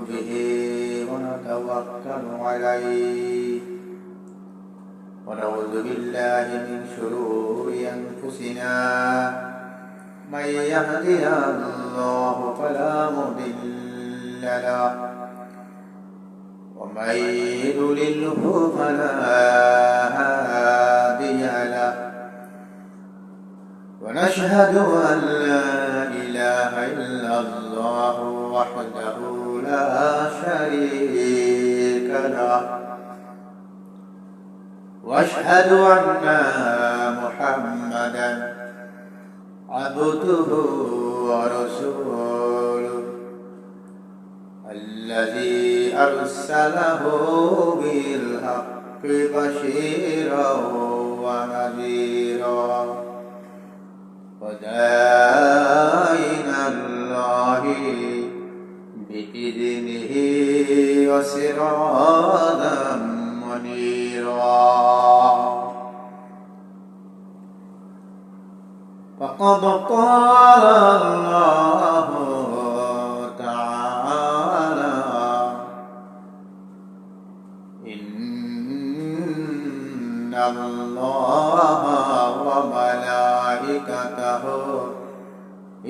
به ونتوكل عليه. ونعوذ بالله من شرور أنفسنا. من يهدي الله فلا مضل له. ومن يضلله فلا هادي له. ونشهد أن لا إله إلا الله وحده لا شريك له. واشهد أن محمدا عبده ورسوله الذي أرسله بالحق بشيرا ونذيرا.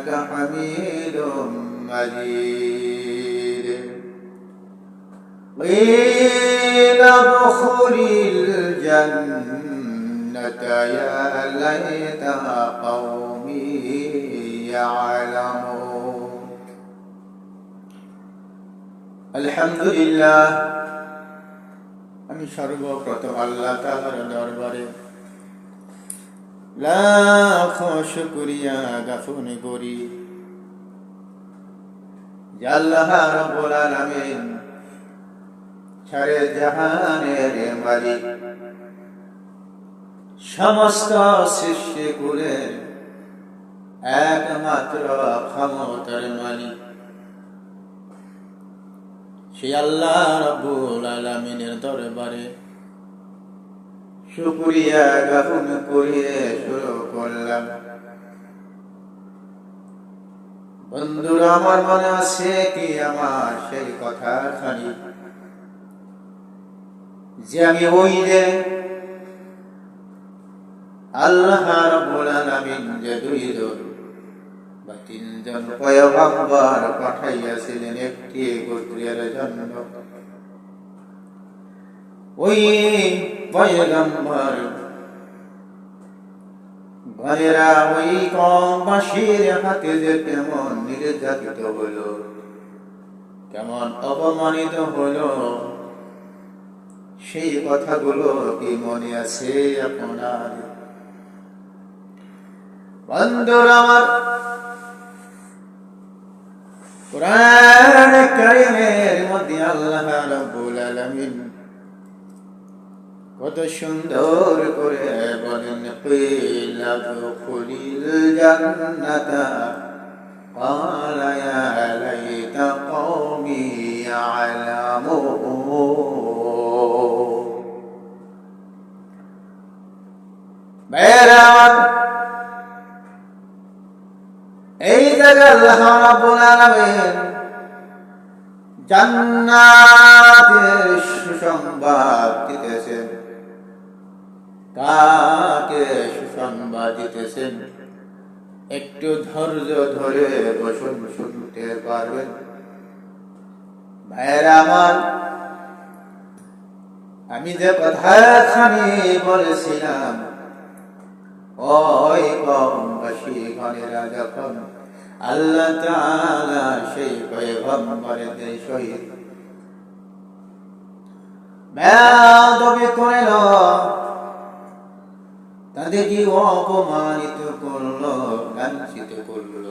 إنك حميد مجيد قيل ادخل الجنة يا ليت قومي يعلمون الحمد لله আমি সর্বপ্রথম আল্লাহ তাআলার দরবারে লাখ শুকরিয়া জ্ঞাপন করি। আল্লাহ জাহানের মালিক। সমস্ত একমাত্র ক্ষমতার মালিক। সেই আল্লাহ রব্বুল আলামিনের দরবারে শুকরিয়া জ্ঞাপন করিয়ে শুরু করলাম। বন্ধুরা, আমার মনে আছে কি আমার সেই কথা খানি? যে আমি ওই যে আল্লাহ রাব্বুল আলামিন যে দুইজন বা তিনজন পয়গম্বর পাঠাইয়াছিলেন একটি গোত্রের জন্য। ওই পয়গম্বর। ঘরেরা ওই কমবাসীর হাতে যে কেমন নির্যাতিত হলো, কেমন অপমানিত হলো, সেই কথাগুলো কি মনে আছে আপনার? বন্ধুরা আমার, কোরআন কারিমের মধ্যে আল্লাহ রাব্বুল আলামিন কত সুন্দর করে বলেন কিলা দুখুলিল জান্নাতা قال يا ليت قومي يعلمون বেরাম এই জায়গায় ভিতরে আল্লাহ রাব্বুল আলামিন জান্নাতের একটু ধৈর্য ধরে বসুন শুনতে পারবেন। ভাইয়েরা আমার, আমি যে কথাখানি বলেছিলাম, ওই কমবাসী ঘরেরা যখন আল্লাহ তাআলা সেই পয়গম্বরের সহিত বেয়াদবি করিল তাদেরকে অপমানিত করল, লাঞ্ছিত করল।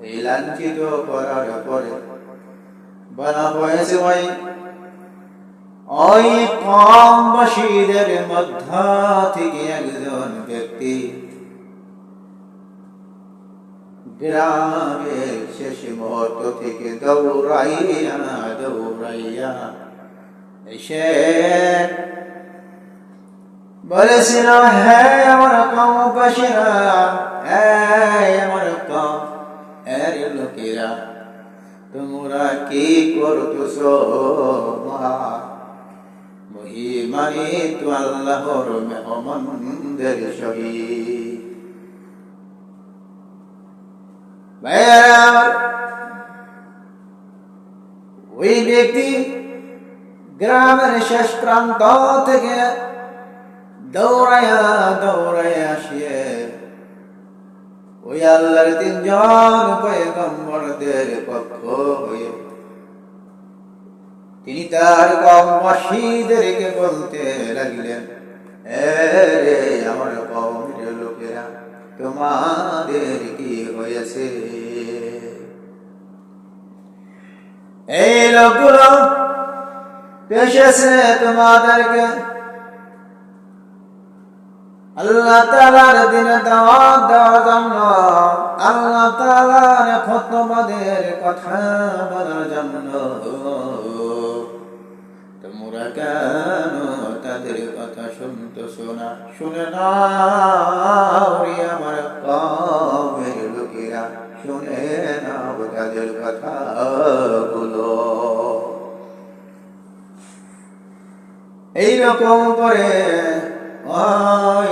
এই লাঞ্ছিত করার পরে বলা হয়েছে ওই ওই কমবাসীদের মধ্য থেকে একজন ব্যক্তি গ্রামের শেষ মুহূর্ত থেকে দৌড়াইয়া দৌড়াইয়া এসে বলেছিল হ্যাঁ আমার কমবাসীরা হ্যাঁ আমার কম এর লোকেরা। তোমরা কি করতেছ, মহা মহিমানি তো আল্লাহর মেহমানদের ভাইয়েরা ওই ব্যক্তি গ্রামের শেষ প্রান্ত থেকে দৌড়াইয়া দৌড়াইয়া আসিয়ে ওই আল্লাহর তিনজন পয়গম্বরদের পক্ষ হয়ে তিনি তার কমবাসীদেরকে বলতে লাগলেন, "এ রে আমার কমের লোকেরা, তোমাদের কি হয়েছে? এই লোকগুলো পেশেছে তোমাদেরকে। আল্লাহ তালার দিনে দাওয়াত দেওয়ার জন্য আল্লাহ তালার খতবাদের কথা বলার জন্য। তোমরা কেন তাদের কথা শুনতো শোনা? শুনে না আমার কমের লোকেরা। শুনে না তাদের কথা গুলো এইরকম করে ওই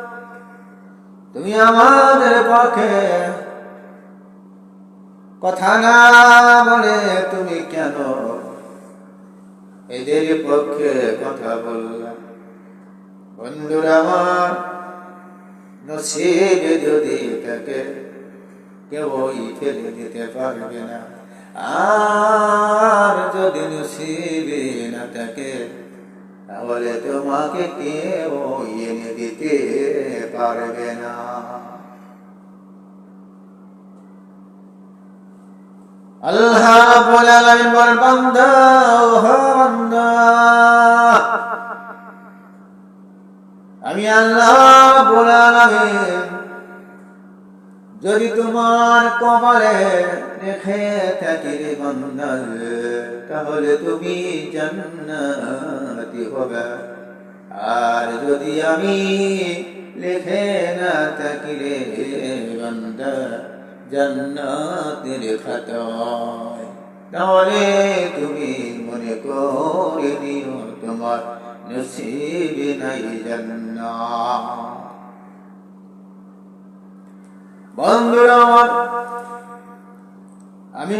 তুমি আমাদের পক্ষে। কথা না বলে তুমি কেন? এদের পক্ষে কথা বললাম বন্ধুরা আমার, নসিবে যদি তাকে কেউই ফেলে দিতে পারবে না। আর যদি নসিবে না থাকে তাহলে তোমাকে কেউ এনে দিতে পারবে না। আল্লাহ রাব্বুল আলামিন বল আমি আল্লাহ রাব্বুল যদি তোমার কপালে রেখে থাকি রে বান্দা তাহলে তুমি জান্নাতি হবে। আর যদি আমি লেখে না থাকি রে জান্নাতের খাতায় তাহলে তুমি মনে করে নিও, তোমার নসিবে নাই জান্নাত। বন্ধুরা আমার আমি